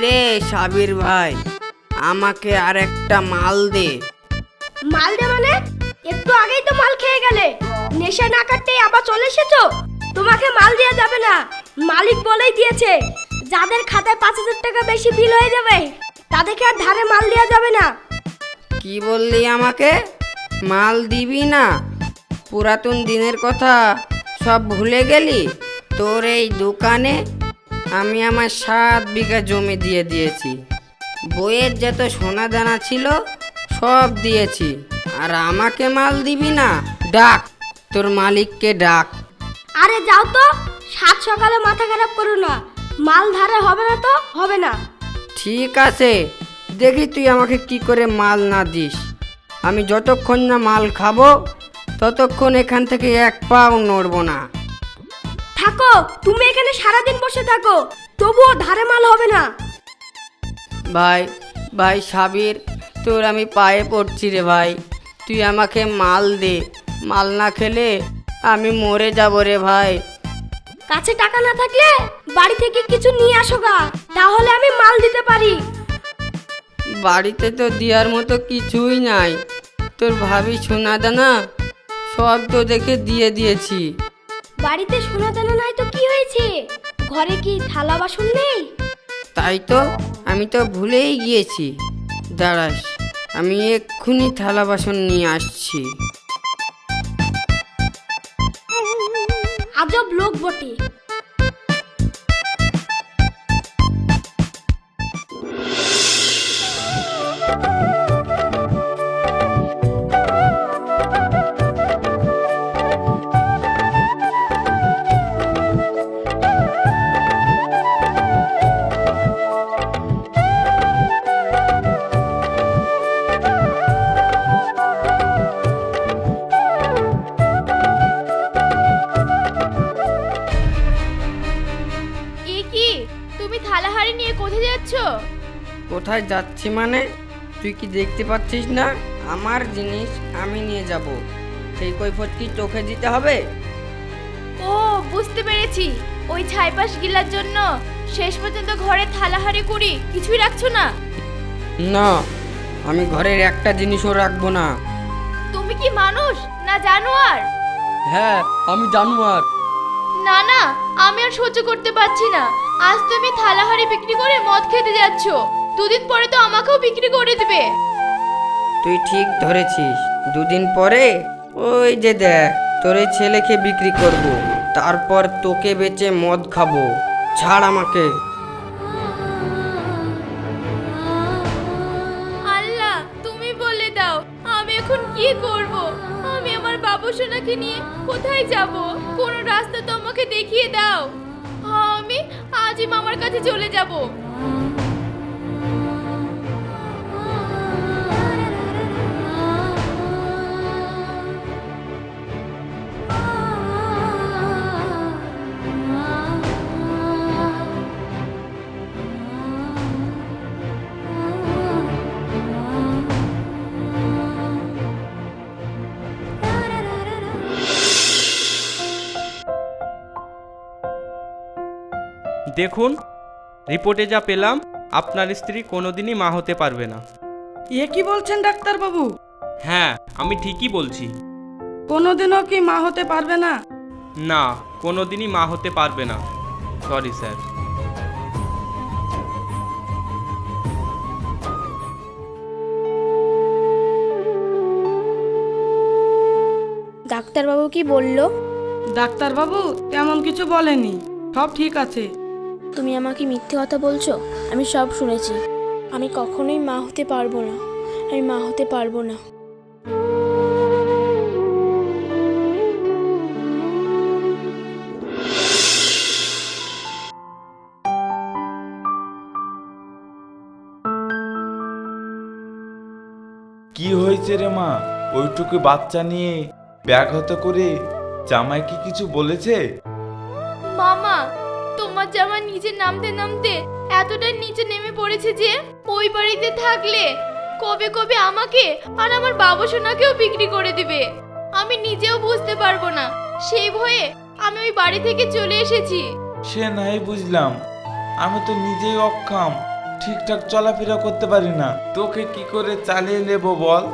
রে সাবির ভাই আমাকে আর একটা মাল দে। মাল দে মানে? একটু আগেই তো মাল খেয়ে গেলে। নেশা না কাটতেই আবার চলে এসেছ? তোমাকে মাল দেওয়া যাবে না। মালিক বলেই দিয়েছে যাদের খাতায় পাঁচ হাজার টাকা বেশি বিল হয়ে যাবে তাদেরকে আর ধারে মাল দেওয়া যাবে না। কি বললি আমাকে? মাল দিবি না? পুরাতন দিনের কথা সব ভুলে গেলি? তোর এই দোকানে আমি আমার সাত বিঘা জমি দিয়ে দিয়েছি। বইয়ের যত সোনা দানা ছিল সব দিয়েছি। আর আমাকে মাল দিবি না ডাক। তোর মালিককে ডাক। আরে যাও তো সাত সকালে মাথা খারাপ করো না। মাল ধারে হবে না তো হবে না। ঠিক আছে দেখি তুই আমাকে কি করে মাল না দিস। আমি যতক্ষণ না মাল খাব ততক্ষণ এখান থেকে এক পাও নড়বো না। থাকো তুমি এখানে সারাদিন বসে থাকো তবুও ধারে মাল হবে না। ভাই ভাই সাবির তোর আমি পায়ে পড়ছি রে ভাই। তুই আমাকে মাল দে মাল না খেলে আমি মরে যাব রে ভাই। কাছে টাকা না থাকলে বাড়ি থেকে কিছু নিয়ে আসো গা তাহলে আমি মাল দিতে পারি। বাড়িতে তো দেওয়ার মতো কিছুই নাই। তোর ভাবি শোনা দানা সব তো দেখে দিয়ে দিয়েছি। বাড়িতে সোনা দানা নাই তো কি হয়েছে? ঘরে কি থালা বাসন নেই? তাই তো আমি তো ভুলেই গিয়েছি। দাঁড়াস আমি এক্ষুনি থালা বাসন নিয়ে আসছি। আজব লোক বটে। তুমি থালা হাড়ি নিয়ে কোথায় যাচ্ছ? কোথায় যাচ্ছি মানে? তুই কি দেখতে পাচ্ছিস না? আমার জিনিস আমি নিয়ে যাব। সেই কৈফত কি চোখে দিতে হবে? ও বুঝতে পেরেছি। ওই ছাইপাশ গিলার জন্য শেষ পর্যন্ত ঘরে থালা হাড়ি কুড়ি কিছুই রাখছো না? না আমি ঘরের একটা জিনিসও রাখব না। তুমি কি মানুষ না জানোয়ার? হ্যাঁ আমি জানোয়ার। না না, আমি আর সহ্য করতে পারছি না। আজ তুমি থালাহারি বিক্রি করে মদ খেতে যাচ্ছ। দুদিন পরে তো আমাকেও বিক্রি করে দিবে। তুই ঠিক ধরেছিস। দুদিন পরে? ওই যে দেখ, তোর ছেলেকে বিক্রি করব। তারপর তোকে বেচে মদ খাব। ছাড় আমাকে। সোনাকে নিয়ে কোথায় যাব? কোন রাস্তা তো আমাকে দেখিয়ে দাও। আমি আজই মামার কাছে চলে যাব। দেখুন রিপোর্টে যা পেলাম আপনার স্ত্রী কোনোদিনই মা হতে পারবে না। এ কি বলছেন ডাক্তারবাবু? হ্যাঁ আমি ঠিকই বলছি। কোনোদিনও কি মা হতে পারবে না? না কোনোদিনই মা হতে পারবে না। সরি স্যার ডাক্তারবাবু কি বলল? ডাক্তারবাবু তেমন কিছু বলেনি। সব ঠিক আছে। তুমি আমাকে মিথ্যে কথা বলছো? আমি সব শুনেছি। আমি কখনোই মা হতে পারব না। আমি মা হতে পারব না। কি হয়েছে রে মা? ওইটুকু বাচ্চা নিয়ে ব্যাঘত করে জামাই কি কিছু বলেছে? মামা তোমার জামা নিচে নামতে নামতে এতটা নিচে নেমে পড়েছে যে ওই বাড়িতে থাকলে কবে কবে আমাকে আর আমার বাবু সোনাকেও বিক্রি করে দিবে। আমি নিজেও বুঝতে পারব না। সেই ভয়ে আমি ওই বাড়ি থেকে চলে এসেছি। সে নাই বুঝলাম। আমি তো নিজেই অক্ষম। ঠিকঠাক চলাফেরা করতে পারি না। তোকে কি করে চালিয়ে নেব বল?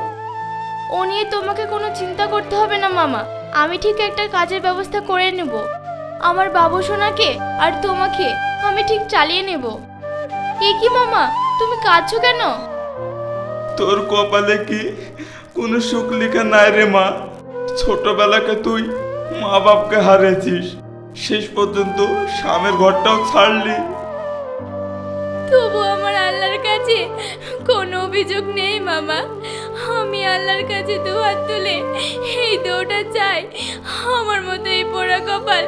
ও নিয়ে তোমাকে কোনো চিন্তা করতে হবে না মামা। আমি ঠিক একটা কাজের ব্যবস্থা করে নেব। আমার বাবু সোনাকে আর তোমাকে আমি ঠিক চালিয়ে নেব। এ কি মামা তুমি কাঁদছো কেন? তোর কপালে কি কোনো সুখ লেখা নাই রে মা? ছোটবেলাকে তুই মা বাপকে হারিয়েছিস শেষ পর্যন্ত স্বামীর ঘরটাও ছাড়লি। তবু আমার আল্লাহর কাছে কোনো অভিযোগ নেই মামা। আমি আল্লাহর কাছে দু হাত তুলে এই দোটা চাই। আমার মতো এই পোড়া কপাল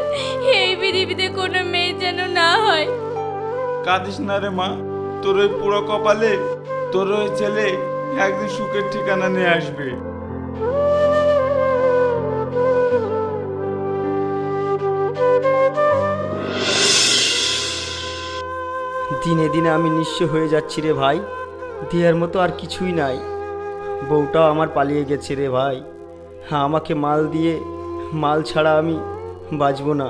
এই পৃথিবীতে কোনো মেয়ে যেন না হয়। কাঁদিস না রে মা তোর ওই পুরো কপালে তোর ওই ছেলে একদিন সুখের ঠিকানা নিয়ে আসবে। দিনে দিনে আমি নিঃস্ব হয়ে যাচ্ছি রে ভাই দেওয়ার মতো আর কিছুই নাই। বউটাও আমার পালিয়ে গেছে রে ভাই। আমাকে মাল দিয়ে, মাল ছাড়া আমি বাঁচব না।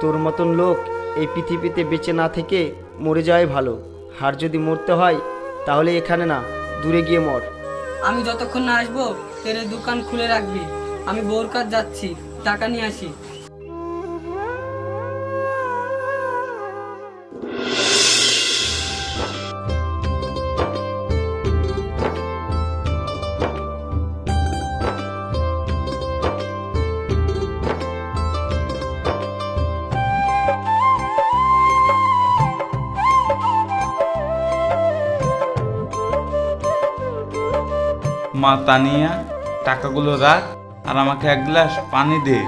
তোর মতন লোক এই পৃথিবীতে বেঁচে না থেকে মরে যাওয়াই ভালো। আর যদি মরতে হয়, তাহলে এখানে না, দূরে গিয়ে মর। আমি যতক্ষণ না আসব তেরে দোকান খুলে রাখবি। আমি বোরকার যাচ্ছি, টাকা নিয়ে আসি। মা তানিয়া টাকাগুলো রাখ আর আমাকে এক গ্লাস পানি দে।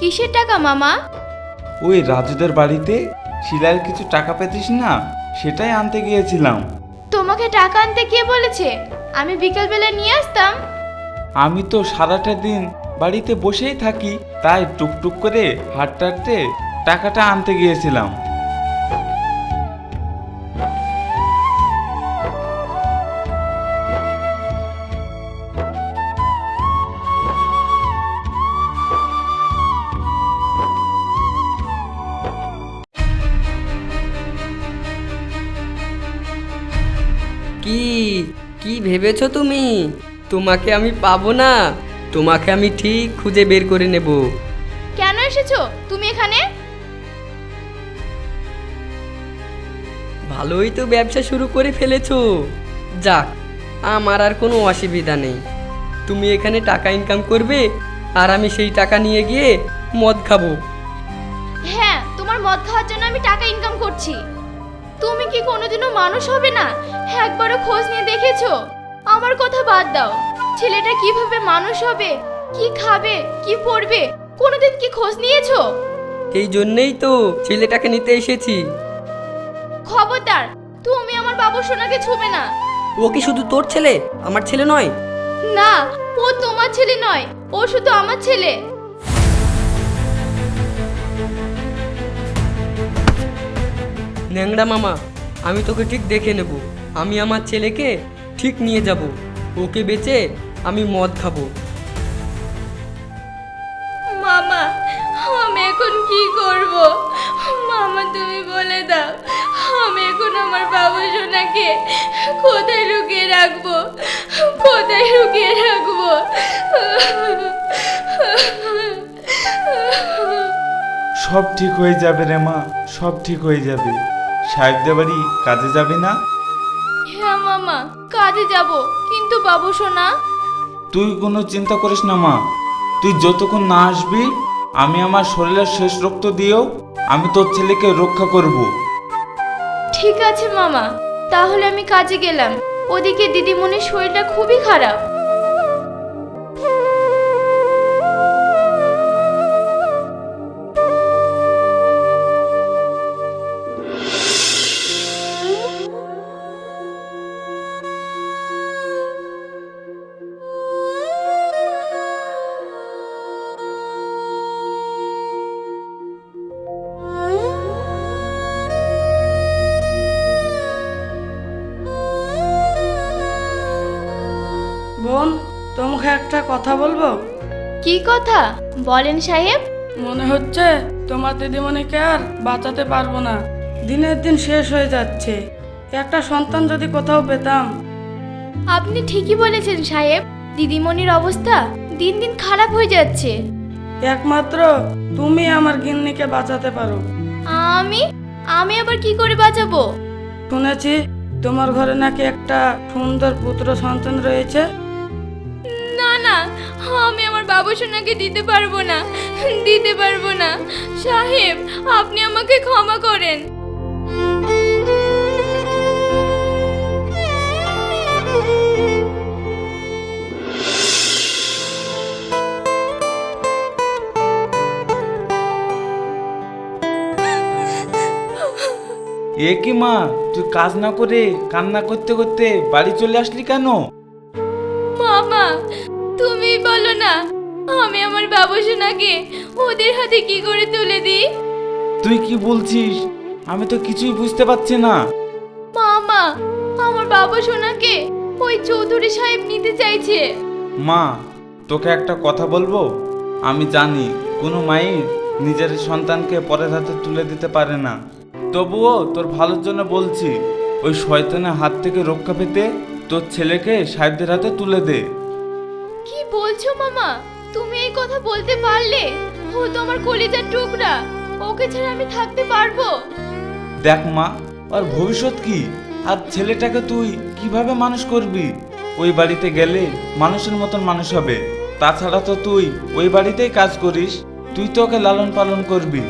কিসের টাকা মামা? ওই রাজুদের বাড়িতে শিলার কিছু টাকা পেতিস না সেটাই আনতে গিয়েছিলাম। তোমাকে টাকা আনতে কে বলেছে? আমি বিকালবেলা নিয়ে আসতাম। আমি তো সারাটা দিন বাড়িতে বসেই থাকি, তাই টুকটুক করে হাঁটতে হাঁটতে টাকাটা আনতে গিয়েছিলাম। ভেবেছো তুমি? তোমাকে আমি পাবো না। তোমাকে আমি ঠিক খুঁজে বের করে নেব। কেন এসেছ? তুমি এখানে? ভালোই তো ব্যবসা শুরু করে ফেলেছো। যাক আমার আর কোনো অসুবিধা নেই। তুমি এখানে টাকা ইনকাম করবে আর আমি সেই টাকা নিয়ে গিয়ে মদ খাব। হ্যাঁ তোমার মদ খাওয়ার জন্য আমি টাকা ইনকাম করছি। তুমি কি কোনোদিনও মানুষ হবে না? একবারও খোঁজ নিয়ে দেখেছ? আমার কথা বাদ দাও। ছেলেটা কীভাবে মানুষ হবে? কি খাবে? কি পড়বে? কোনোদিন কি খোঁজ নিয়েছো? এই জন্যেই তো ছেলেটাকে নিতে এসেছি। খবরদার তুমি আমার বাবু সোনাকে ছুবে না। ও কি শুধু তোর ছেলে? আমার ছেলে নয়। না ও তোমার ছেলে নয় ও শুধু আমার ছেলে। ন্যাংড়া মামা আমি তোকে ঠিক দেখে নেব। আমি আমার ছেলেকে ঠিক নিয়ে যাব। ওকে বেচে আমি মদ খাব। মামা আমি এখন কি করব? মামা তুমি বলে দাও আমি এখন আমার বাবু সোনাকে কোথায় লুকিয়ে রাখব? কোথায় লুকিয়ে রাখব? সব ঠিক হয়ে যাবে রে মা সব ঠিক হয়ে যাবে। সাহেবদের বাড়ি কাজে যাবে না? মামা কাজে যাব। কিন্তু বাবু সোনা। তুই কোনো চিন্তা করিস না মা। তুই যতক্ষণ না আসবি আমি আমার শরীরের শেষ রক্ত দিয়েও আমি তোর ছেলেকে রক্ষা করব। ঠিক আছে মামা। তাহলে আমি কাজে গেলাম। ওদিকে দিদিমণির শরীরটা খুবই খারাপ। মুখে একটা কথা বলব? কি কথা? বলেন সাহেব। মনে হচ্ছে তোমার দিদিমণিকে আর বাঁচাতে পারব না। দিনের দিন শেষ হয়ে যাচ্ছে। একটা সন্তান যদি কোথাও পেতাম। আপনি ঠিকই বলেছেন সাহেব। দিদিমণির অবস্থা দিন দিন খারাপ হয়ে যাচ্ছে। একমাত্র তুমি আমার গিন্নিকে বাঁচাতে পারো। আমি? আমি আবার কি করে বাঁচাবো? শুনেছি তোমার ঘরে নাকি একটা সুন্দর পুত্র সন্তান রয়েছে। আমি আমার বাবু সোনাকে দিতে পারব না। দিতে পারব না। সাহেব, আপনি আমাকে ক্ষমা করেন। এ কি মা, তুই কাজ না করে কান্না করতে করতে বাড়ি চলে আসলি কেন? না আমি আমার বাবু সোনাকে ওদের হাতে কি করে তুলে দিই? তুই কি বলছিস? আমি তো কিছুই বুঝতে পারছি না। মামা আমার বাবা সোনাকে ওই চৌধুরী সাহেব নিতে চাইছে। মা তোকে একটা কথা বলব? আমি জানি কোনো মায়ের নিজের সন্তানকে পরের হাতে তুলে দিতে পারে না। তবুও তোর ভালোর জন্য বলছি ওই শয়তানের হাত থেকে রক্ষা পেতে তোর ছেলেকে সাহেবদের হাতে তুলে দে। কি বলছো মামা? তুমি এই কথা বলতে পারলে? ও তো আমার কলিজার টুকরা। ওকে ছাড়া আমি থাকতে পারব? দেখ মা আর ভবিষ্যৎ কি? আর ছেলেটাকে তুই কীভাবে মানুষ করবি? ওই বাড়িতে গেলে মানুষের মতন মানুষ হবে। তাছাড়া তো তুই ওই বাড়িতেই কাজ করিস। তুই তো ওকে লালন পালন করবি।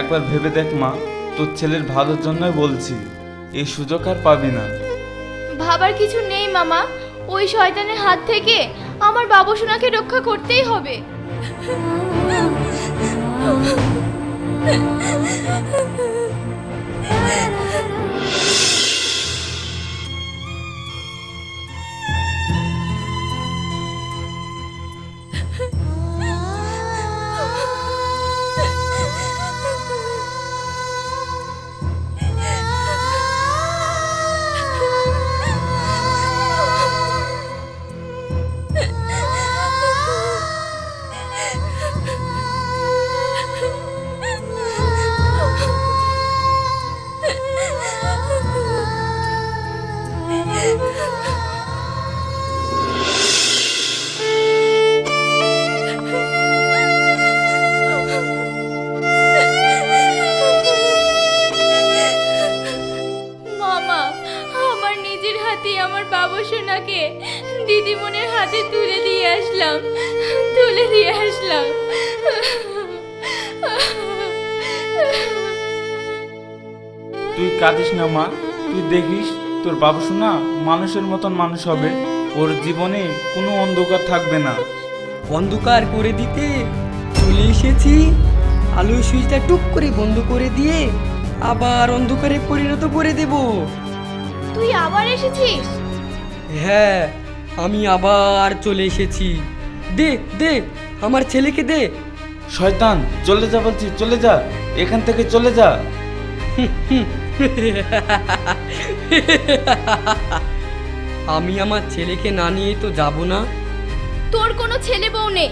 একবার ভেবে দেখ মা তোর ছেলের ভালোর জন্যই বলছি। এই সুযোগ আর পাবি না। ভাবার কিছু নেই মামা। ওই শয়তানের হাত থেকে আমার বাবুসোনাকে রক্ষা করতেই হবে। হাতে তুলে দিয়ে আসলাম তুলে দিয়ে আসলাম। তুই কাঁদিস না মা। তুই দেখিস তোর বাবু শোনা মানুষের মতন মানুষ হবে। ওর জীবনে কোনো অন্ধকার থাকবে না। অন্ধকার করে দিতে চলে এসেছি। আলোর সুইচটা টুক করে বন্ধ করে দিয়ে আবার অন্ধকারে পরিণত করে দেব। তুই আবার এসেছিস? হ্যাঁ। আমি আবার চলে এসেছি। দে দে আমার ছেলেকে দে। শয়তান চলে যা বলছি চলে যা এখান থেকে চলে যা। আমি আমার ছেলেকে না নিয়ে তো যাব না। তোর কোনো ছেলে বউ নেই।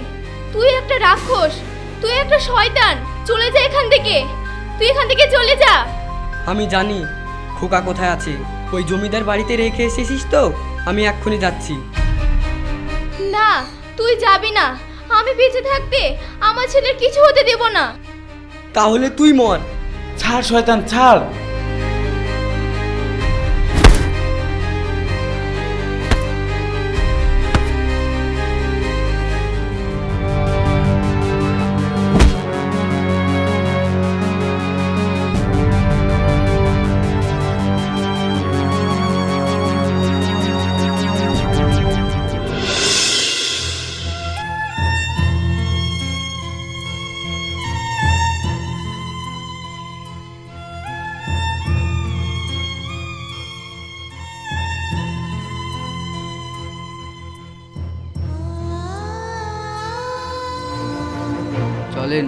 তুই একটা রাক্ষস তুই একটা শয়তান চলে যা এখান থেকে। তুই এখান থেকে চলে যা। আমি জানি খোকা কোথায় আছে। ওই জমিদার বাড়িতে রেখে এসেছিস তো? আমি এক্ষুনি যাচ্ছি। না তুই যাবি না। আমি বেঁচে থাকতে আমার ছেলের কিছু হতে দেব না। তাহলে তুই মর। ছাড় শয়তান ছাড়। চলেন